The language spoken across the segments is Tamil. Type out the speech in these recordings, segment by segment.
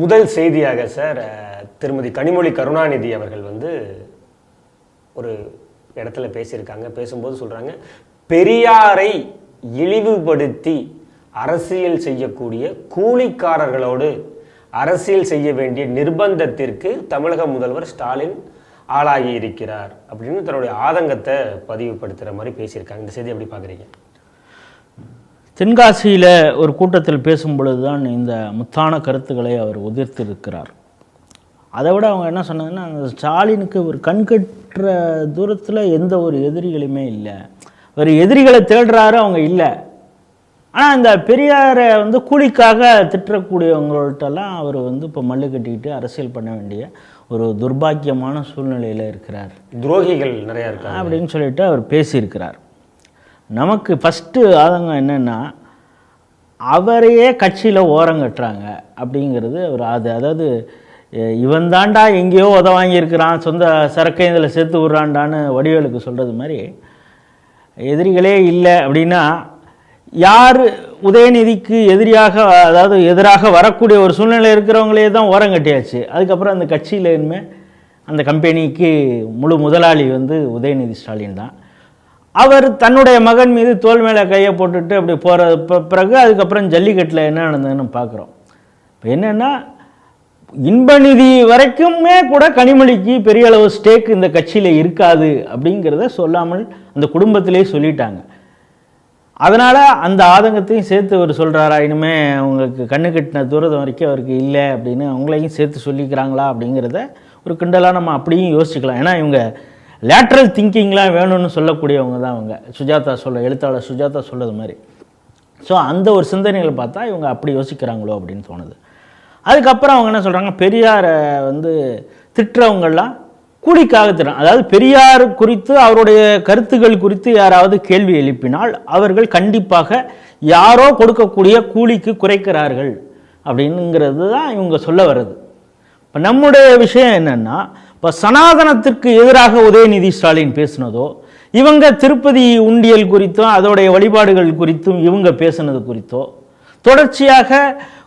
முதல் செய்தியாக சார் திருமதி கனிமொழி கருணாநிதி அவர்கள் வந்து ஒரு இடத்துல பேசியிருக்காங்க. பேசும்போது சொல்கிறாங்க பெரியாரை இழிவுபடுத்தி அரசியல் செய்யக்கூடிய கூலிக்காரர்களோடு அரசியல் செய்ய வேண்டிய நிர்பந்தத்திற்கு தமிழக முதல்வர் ஸ்டாலின் ஆளாகி இருக்கிறார் அப்படின்னு தன்னுடைய ஆதங்கத்தை பதிவுபடுத்துகிற மாதிரி பேசியிருக்காங்க. இந்த செய்தி எப்படி பார்க்குறீங்க? தென்காசியில் ஒரு கூட்டத்தில் பேசும் பொழுதுதான் இந்த முத்தான கருத்துக்களை அவர் உதிர்த்திருக்கிறார். அதை விட அவங்க என்ன சொன்னாங்கன்னா அந்த ஸ்டாலினுக்கு ஒரு கண்கட்டுற தூரத்தில் எந்த ஒரு எதிரிகளுமே இல்லை. அவர் எதிரிகளை தேடுறாரு அவங்க இல்லை. ஆனால் இந்த பெரியாரை வந்து கூலிக்காக திட்டக்கூடியவங்கள்ட்டெல்லாம் அவர் வந்து இப்போ மல்லு கட்டிக்கிட்டு அரசியல் பண்ண வேண்டிய ஒரு துர்பாக்கியமான சூழ்நிலையில் இருக்கிறார். துரோகிகள் நிறையா இருக்காங்க. அப்படின்னு சொல்லிட்டு அவர் பேசியிருக்கிறார். நமக்கு ஃபஸ்ட்டு ஆதங்கம் என்னென்னா அவரையே கட்சியில் ஓரங்கட்டுறாங்க அப்படிங்கிறது ஒரு அது. அதாவது இவன் தாண்டா எங்கேயோ உத வாங்கியிருக்கிறான் சொந்த சரக்கை இதில் சேர்த்து விட்றான்டான்னு வடிவேலுக்கு சொல்கிறது மாதிரி எதிரிகளே இல்லை அப்படின்னா யார் உதயநிதிக்கு எதிரியாக அதாவது எதிராக வரக்கூடிய ஒரு சூழ்நிலை இருக்கிறவங்களே தான் ஓரங்கட்டியாச்சு அதுக்கப்புறம் அந்த கட்சியில் இனிமேல் அந்த கம்பெனிக்கு முழு முதலாளி வந்து உதயநிதி ஸ்டாலின் தான். அவர் தன்னுடைய மகன் மீது தோல் மேலே கையை போட்டுட்டு அப்படி போகிற பிறகு அதுக்கப்புறம் ஜல்லிக்கட்டில் என்ன நடந்ததுன்னு பார்க்குறோம் இப்போ என்னென்னா இன்பநிதி வரைக்குமே கூட கனிமொழிக்கு பெரிய அளவு ஸ்டேக் இந்த கட்சியில் இருக்காது அப்படிங்கிறத சொல்லாமல் அந்த குடும்பத்திலே சொல்லிட்டாங்க. அதனால் அந்த ஆதங்கத்தையும் சேர்த்து அவர் சொல்கிறாரா இனிமே அவங்களுக்கு கண்ணு கட்டின தூரதம் வரைக்கும் அவருக்கு இல்லை அப்படின்னு அவங்களையும் சேர்த்து சொல்லிக்கிறாங்களா அப்படிங்கிறத ஒரு கிண்டலாக நம்ம அப்படியும் யோசிச்சுக்கலாம். ஏன்னா இவங்க லேட்ரல் திங்கிங்லாம் வேணும்னு சொல்லக்கூடியவங்க தான் அவங்க. சுஜாதா சொல்ல எழுத்தாளர் சுஜாதா சொல்லது மாதிரி. ஸோ அந்த ஒரு சிந்தனைகளை பார்த்தா இவங்க அப்படி யோசிக்கிறாங்களோ அப்படின்னு தோணுது. அதுக்கப்புறம் அவங்க என்ன சொல்கிறாங்க பெரியாரை வந்து திட்டுறவங்கெல்லாம் கூலிக்காக திறன் அதாவது பெரியார் குறித்து அவருடைய கருத்துக்கள் குறித்து யாராவது கேள்வி எழுப்பினால் அவர்கள் கண்டிப்பாக யாரோ கொடுக்கக்கூடிய கூலிக்கு குறைக்கிறார்கள் அப்படிங்கிறது தான் இவங்க சொல்ல வர்றது. இப்போ நம்முடைய விஷயம் என்னென்னா இப்போ சனாதனத்திற்கு எதிராக உதயநிதி ஸ்டாலின் பேசினதோ இவங்க திருப்பதி உண்டியல் குறித்தும் அதோடைய வழிபாடுகள் குறித்தும் இவங்க பேசினது குறித்தோ தொடர்ச்சியாக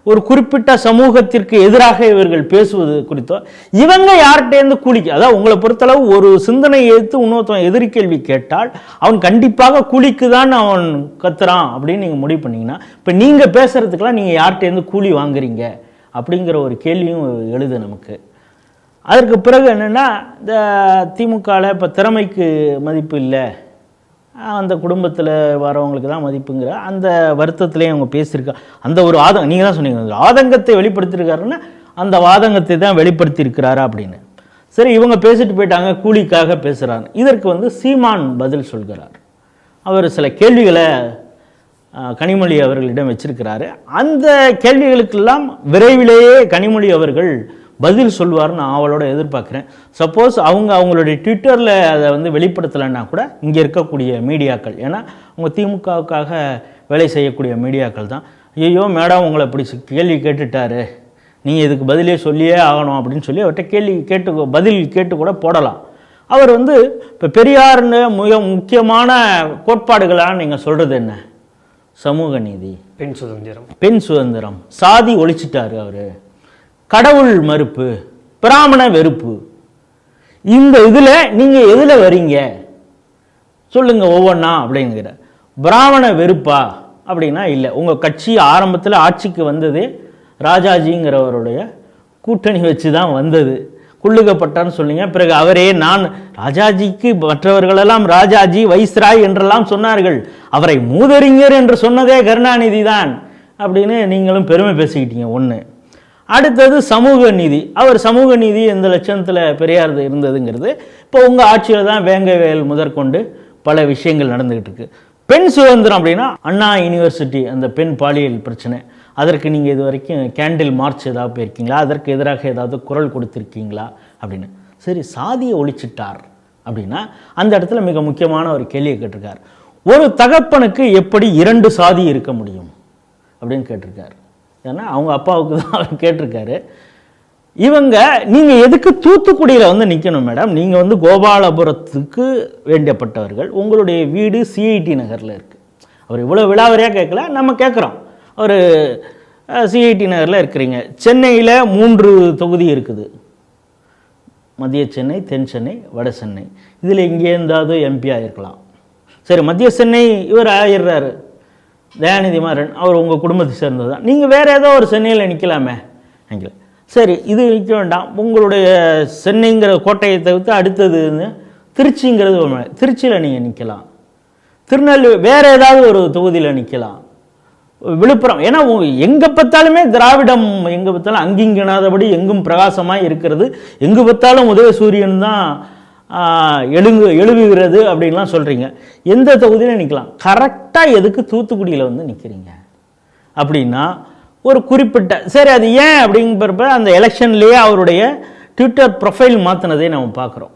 ஒரு குறிப்பிட்ட சமூகத்திற்கு எதிராக இவர்கள் பேசுவது குறித்தோ இவங்க யார்கிட்டேருந்து கூலிக்கு அதாவது உங்களை பொறுத்தளவு ஒரு சிந்தனை எடுத்து இன்னொருத்தன் எதிர்கேள்வி கேட்டால் அவன் கண்டிப்பாக கூலிக்கு தான் அவன் கத்துறான் அப்படின்னு நீங்கள் முடிவு பண்ணிங்கன்னா இப்போ நீங்கள் பேசுகிறதுக்கெல்லாம் நீங்கள் யார்கிட்டேருந்து கூலி வாங்குறீங்க? அப்படிங்கிற ஒரு கேள்வியும் எழுது நமக்கு. அதற்கு பிறகு என்னென்னா இந்த திமுகவில் இப்போ திறமைக்கு மதிப்பு இல்லை. அந்த குடும்பத்தில் வரவங்களுக்கு தான் மதிப்புங்கிற அந்த வருத்தத்திலே அவங்க பேசியிருக்கா அந்த ஒரு ஆதங்கம் நீங்கள் தான் சொன்னீங்க ஆதங்கத்தை வெளிப்படுத்தியிருக்காருன்னா அந்த ஆதங்கத்தை தான் வெளிப்படுத்தியிருக்கிறாரா அப்படின்னு. சரி இவங்க பேசிட்டு போயிட்டாங்க கூலிக்காக பேசுகிறாங்க இதற்கு வந்து சீமான் பதில் சொல்கிறார். அவர் சில கேள்விகளை கனிமொழி அவர்களிடம் வச்சிருக்கிறாரு. அந்த கேள்விகளுக்கெல்லாம் விரைவிலேயே கனிமொழி அவர்கள் பதில் சொல்வார்னு நான் அவளோட எதிர்பார்க்குறேன். சப்போஸ் அவங்க அவங்களுடைய ட்விட்டரில் அதை வந்து வெளிப்படுத்தலைன்னா கூட இங்கே இருக்கக்கூடிய மீடியாக்கள் ஏன்னா அவங்க திமுகவுக்காக வேலை செய்யக்கூடிய மீடியாக்கள் தான். ஐயோ மேடம் உங்களை இப்படி கேள்வி கேட்டுட்டாரு. நீங்கள் இதுக்கு பதிலே சொல்லியே ஆகணும் அப்படின்னு சொல்லி அவர்கிட்ட கேள்வி கேட்டு பதில் கேட்டு கூட போடலாம். அவர் வந்து இப்போ பெரியார்னு மிக முக்கியமான கோட்பாடுகளாக நீங்கள் சொல்கிறது என்ன? சமூக நீதி. பெண் சுதந்திரம். பெண் சுதந்திரம். சாதி ஒழிச்சிட்டாரு அவர். கடவுள் மறுப்பு பிராமண வெறுப்பு. இந்த இதில் நீங்கள் எதில் வரீங்க? சொல்லுங்க ஒவ்வொன்றா அப்படிங்கிற. பிராமண வெறுப்பா அப்படின்னா இல்லை. உங்கள் கட்சி ஆரம்பத்தில் ஆட்சிக்கு வந்தது ராஜாஜிங்கிறவருடைய கூட்டணி வச்சு தான் வந்தது. குள்ளுகப்பட்டான்னு சொன்னீங்க. பிறகு அவரே நான் ராஜாஜிக்கு மற்றவர்களெல்லாம் ராஜாஜி வைஸ்ராய் என்றெல்லாம் சொன்னார்கள். அவரை மூதறிஞர் என்று சொன்னதே கருணாநிதி தான் அப்படின்னு நீங்களும் பெருமை பேசிக்கிட்டீங்க. ஒன்று அடுத்தது சமூக நீதி. அவர் சமூக நீதி எந்த லட்சணத்தில் பெரியார் இருந்ததுங்கிறது இப்போ உங்கள் ஆட்சியில் தான் வேங்கவேல் முதற்கொண்டு பல விஷயங்கள் நடந்துக்கிட்டு இருக்கு. பெண் சுதந்திரம் அப்படின்னா அண்ணா யூனிவர்சிட்டி அந்த பெண் பாலியல் பிரச்சனை. அதற்கு நீங்கள் இது வரைக்கும் கேண்டில் மார்ச் ஏதாவது போயிருக்கீங்களா? அதற்கு எதிராக ஏதாவது குரல் கொடுத்துருக்கீங்களா? அப்படின்னு. சரி சாதியை ஒழிச்சிட்டார் அப்படின்னா அந்த இடத்துல மிக முக்கியமான ஒரு கேள்வியை கேட்டிருக்கார். ஒரு தகப்பனுக்கு எப்படி இரண்டு சாதி இருக்க முடியும்? அப்படின்னு கேட்டிருக்காரு. ஏன்னா அவங்க அப்பாவுக்கு தான் அவர் கேட்டிருக்காரு. இவங்க நீங்கள் எதுக்கு தூத்துக்குடியில் வந்து நிற்கணும் மேடம் நீங்கள் வந்து கோபாலபுரத்துக்கு வேண்டியப்பட்டவர்கள். உங்களுடைய வீடு சிஐடி நகரில் இருக்குது அவர் இவ்வளோ விழாவரியாக கேட்கல? நம்ம கேட்குறோம். அவர் சிஐடி நகரில் இருக்கிறீங்க. சென்னையில் மூன்று தொகுதி இருக்குது. மத்திய சென்னை தென் சென்னை வட சென்னை. இதில் இங்கே இருந்தாவது எம்பி இருக்கலாம். சரி மத்திய சென்னை இவர் ஆயிடுறாரு. தயாநிதி மாறன் அவர் உங்கள் குடும்பத்தை சேர்ந்தது தான். நீங்கள் வேறு ஏதோ ஒரு சென்னையில் நிற்கலாமே நினைக்கல சரி இது நிற்க வேண்டாம். உங்களுடைய சென்னைங்கிற கோட்டையை தவிர்த்து அடுத்தது வந்து திருச்சிங்கிறது. திருச்சியில் நீங்கள் நிற்கலாம் திருநெல்வேலி வேறு ஏதாவது ஒரு தொகுதியில் நிற்கலாம் விழுப்புரம் ஏன்னா எங்கே பார்த்தாலுமே திராவிடம் எங்கே பார்த்தாலும் அங்கிங்கனாதபடி எங்கும் பிரகாசமாக இருக்கிறது. எங்கு பார்த்தாலும் உதயசூரியன் தான் எழுங்கு எழுகுகிறது அப்படின்லாம் சொல்கிறீங்க எந்த தொகுதியில் நிற்கலாம் கரெக்டாக எதுக்கு தூத்துக்குடியில் வந்து நிற்கிறீங்க அப்படின்னா ஒரு குறிப்பிட்ட சரி அது ஏன் அப்படிங்கிறப்ப அந்த எலெக்ஷன்லேயே அவருடைய ட்விட்டர் ப்ரொஃபைல் மாற்றினதே நம்ம பார்க்குறோம்.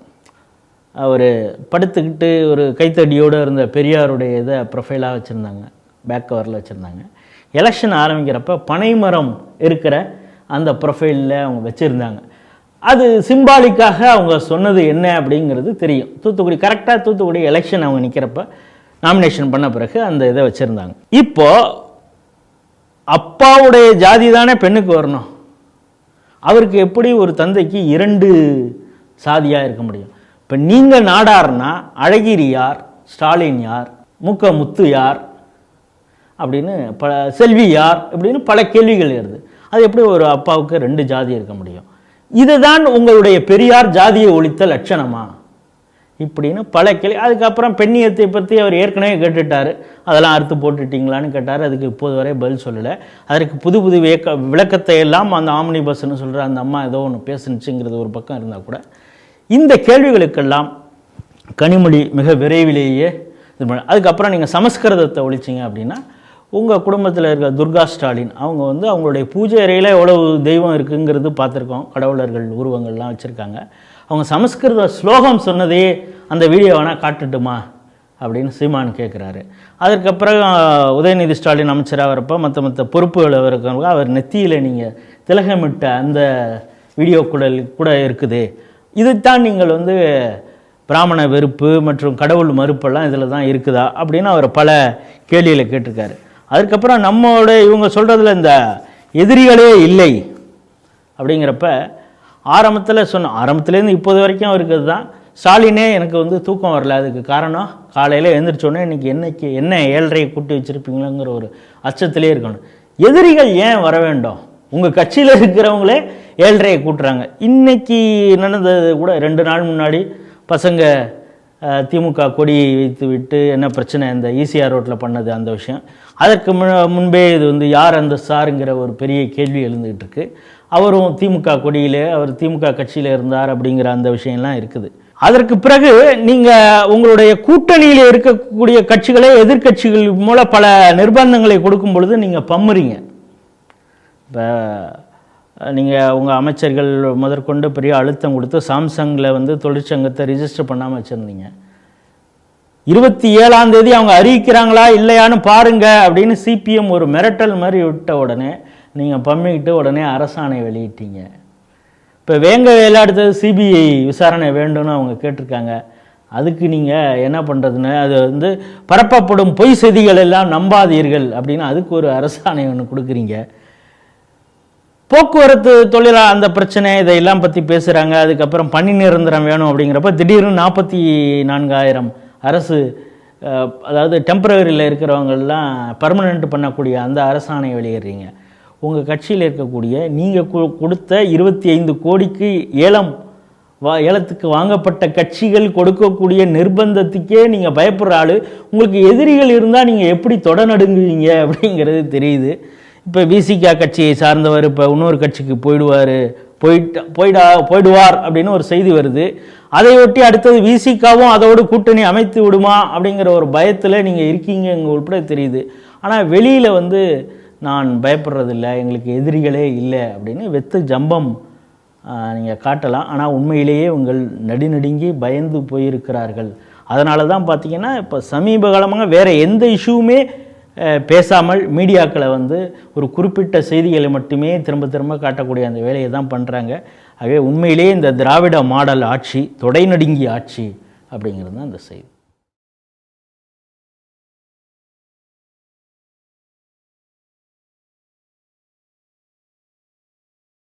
அவர் படுத்துக்கிட்டு ஒரு கைத்தடியோடு இருந்த பெரியாருடைய இதை ப்ரொஃபைலாக வச்சுருந்தாங்க. பேக் கவரில் வச்சுருந்தாங்க. எலெக்ஷன் ஆரம்பிக்கிறப்ப பனைமரம் இருக்கிற அந்த ப்ரொஃபைலில் அவங்க வச்சுருந்தாங்க. அது சிம்பாலிக்காக அவங்க சொன்னது என்ன அப்படிங்கிறது தெரியும். தூத்துக்குடி கரெக்டாக தூத்துக்குடி எலெக்ஷன் அவங்க நிற்கிறப்ப நாமினேஷன் பண்ண பிறகு அந்த இதை வச்சுருந்தாங்க. இப்போது அப்பாவுடைய ஜாதி தானே பெண்ணுக்கு வரணும். அவருக்கு எப்படி ஒரு தந்தைக்கு இரண்டு சாதியாக இருக்க முடியும்? இப்போ நீங்கள் நாடார்னா அழகிரி யார் ஸ்டாலின் யார் முக்க முத்து யார் அப்படின்னு ப செல்வி யார் அப்படின்னு பல கேள்விகள் வருது அது எப்படி ஒரு அப்பாவுக்கு ரெண்டு ஜாதி இருக்க முடியும்? இதுதான் உங்களுடைய பெரியார் ஜாதியை ஒழித்த லட்சணமா? இப்படின்னு பல கேள்வி. அதுக்கப்புறம் பெண்ணியத்தை பற்றி அவர் ஏற்கனவே கேட்டுட்டார். அதெல்லாம் அறுத்து போட்டுட்டீங்களான்னு கேட்டார். அதுக்கு இப்போது வரை பதில் சொல்லலை. அதற்கு புது புது வியக்க விளக்கத்தை எல்லாம் அந்த ஆம்னி பஸ்ன்னு சொல்கிற அந்த அம்மா ஏதோ ஒன்று பேசுனுச்சுங்கிறது ஒரு பக்கம் இருந்தால் கூட இந்த கேள்விகளுக்கெல்லாம் கனிமொழி மிக விரைவிலேயே இது பண்ண அதுக்கப்புறம் நீங்கள் சமஸ்கிருதத்தை ஒழிச்சிங்க அப்படின்னா உங்கள் குடும்பத்தில் இருக்கிற துர்கா ஸ்டாலின் அவங்க வந்து அவங்களுடைய பூஜை அறையில் எவ்வளவு தெய்வம் இருக்குங்கிறது பார்த்துருக்கோம். கடவுளர்கள் உருவங்கள்லாம் வச்சுருக்காங்க. அவங்க சமஸ்கிருத ஸ்லோகம் சொன்னதையே அந்த வீடியோ வேணால் காட்டுட்டுமா? அப்படின்னு சீமான் கேட்குறாரு அதற்கப்புறம் அஹ், உதயநிதி ஸ்டாலின் அமைச்சராக வரப்போ மற்ற மற்ற பொறுப்புகள் இருக்கிறவங்க அவர் நெத்தியில் நீங்கள் திலகமிட்ட அந்த வீடியோ கூட கூட இருக்குது. இதைத்தான் நீங்கள் வந்து பிராமண வெறுப்பு மற்றும் கடவுள் மறுப்பெல்லாம் இதில் தான் இருக்குதா? அப்படின்னு அவர் பல கேள்வியில் கேட்டிருக்காரு. அதுக்கப்புறம் நம்மளோட இவங்க சொல்கிறதுல இந்த எதிரிகளே இல்லை அப்படிங்கிறப்ப ஆரம்பத்தில் சொன்ன ஆரம்பத்துலேருந்து இப்போது வரைக்கும் இருக்கிறது தான். ஸ்டாலினே எனக்கு வந்து தூக்கம் வரல. அதுக்கு காரணம் காலையில் எழுந்திரிச்சோன்னே இன்னைக்கு என்னைக்கு என்ன ஏழரையை கூட்டி வச்சுருப்பீங்களோங்கிற ஒரு அச்சத்திலே இருக்கணும். எதிரிகள் ஏன் வர வேண்டும்? உங்கள் கட்சியில் இருக்கிறவங்களே ஏழரையை கூட்டுறாங்க. இன்றைக்கி நடந்தது கூட ரெண்டு நாள் முன்னாடி பசங்க திமுக கொடி வைத்து விட்டு என்ன பிரச்சனை இந்த ஈசிஆர் ரோட்டில் பண்ணது அந்த விஷயம். அதற்கு முன்பே இது வந்து யார் அந்த சாருங்கிற ஒரு பெரிய கேள்வி எழுந்துகிட்டு இருக்கு. அவரும் திமுக கொடியிலே அவர் திமுக கட்சியில் இருந்தார் அப்படிங்கிற அந்த விஷயம்லாம் இருக்குது. அதற்கு பிறகு நீங்கள் உங்களுடைய கூட்டணியில் இருக்கக்கூடிய கட்சிகளே எதிர்க்கட்சிகள் மூலம் பல நிர்பந்தங்களை கொடுக்கும் பொழுது நீங்கள் பம்முறீங்க. இப்போ நீங்கள் உங்கள் அமைச்சர்கள் முதற்கொண்டு பெரிய அழுத்தம் கொடுத்து சாம்சங்கில் வந்து தொழிற்சங்கத்தை ரிஜிஸ்டர் பண்ணாமல் வச்சுருந்தீங்க. இருபத்தி ஏழாம் தேதி அவங்க அறிவிக்கிறாங்களா இல்லையான்னு பாருங்க அப்படின்னு சிபிஎம் ஒரு மிரட்டல் மாதிரி விட்ட உடனே நீங்கள் பம்மிக்கிட்டு உடனே அரசாணை வெளியிட்டீங்க. இப்போ வேங்க வேலை அடுத்தது சிபிஐ விசாரணை வேண்டும்னு அவங்க கேட்டிருக்காங்க. அதுக்கு நீங்கள் என்ன பண்ணுறதுன்னு அது வந்து பரப்பப்படும் பொய் செய்திகள் எல்லாம் நம்பாதீர்கள் அப்படின்னு அதுக்கு ஒரு அரசாணை ஒன்று கொடுக்குறீங்க. போக்குவரத்து தொழிலா அந்த பிரச்சனை இதையெல்லாம் பற்றி பேசுகிறாங்க அதுக்கப்புறம் பணி நிரந்தரம் வேணும் அப்படிங்கிறப்ப திடீர்னு நாற்பத்தி நான்காயிரம் அரசு அதாவது டெம்பரவரியில் இருக்கிறவங்கெல்லாம் பர்மனெண்ட் பண்ணக்கூடிய அந்த அரசாணை வெளியேறீங்க உங்கள் கட்சியில் இருக்கக்கூடிய நீங்கள் கொடுத்த இருபத்தி ஐந்து கோடிக்கு ஏலம் வா ஏலத்துக்கு வாங்கப்பட்ட கட்சிகள் கொடுக்கக்கூடிய நிர்பந்தத்துக்கே நீங்கள் பயப்படுற ஆள். உங்களுக்கு எதிரிகள் இருந்தால் நீங்கள் எப்படி தொடநடுங்குவீங்க அப்படிங்கிறது தெரியுது. இப்போ விசிகா கட்சியை சார்ந்தவர் இப்போ இன்னொரு கட்சிக்கு போயிடுவார் போயிட்டு போயிடா போயிடுவார் அப்படின்னு ஒரு செய்தி வருது. அதை ஒட்டி அடுத்தது விசிகாவும் அதோடு கூட்டணி அமைத்து விடுமா அப்படிங்கிற ஒரு பயத்தில் நீங்கள் இருக்கீங்க உட்பட தெரியுது. ஆனால் வெளியில் வந்து நான் பயப்படுறதில்ல எங்களுக்கு எதிரிகளே இல்லை அப்படின்னு வெத்து ஜம்பம் நீங்கள் காட்டலாம். ஆனால் உண்மையிலேயே உங்கள் நடுநடுங்கி பயந்து போயிருக்கிறார்கள். அதனால தான் பார்த்தீங்கன்னா இப்போ சமீப காலமாக வேறு எந்த இஷ்யூவுமே பேசாமல் மீடியாக்களை வந்து ஒரு குறிப்பிட்ட செய்திகளை மட்டுமே திரும்ப திரும்ப காட்டக்கூடிய அந்த வேலையை தான் பண்ணுறாங்க ஆகவே உண்மையிலேயே இந்த திராவிட மாடல் ஆட்சி தொடை நடுங்கி ஆட்சி அப்படிங்கிறது தான் அந்த செய்தி.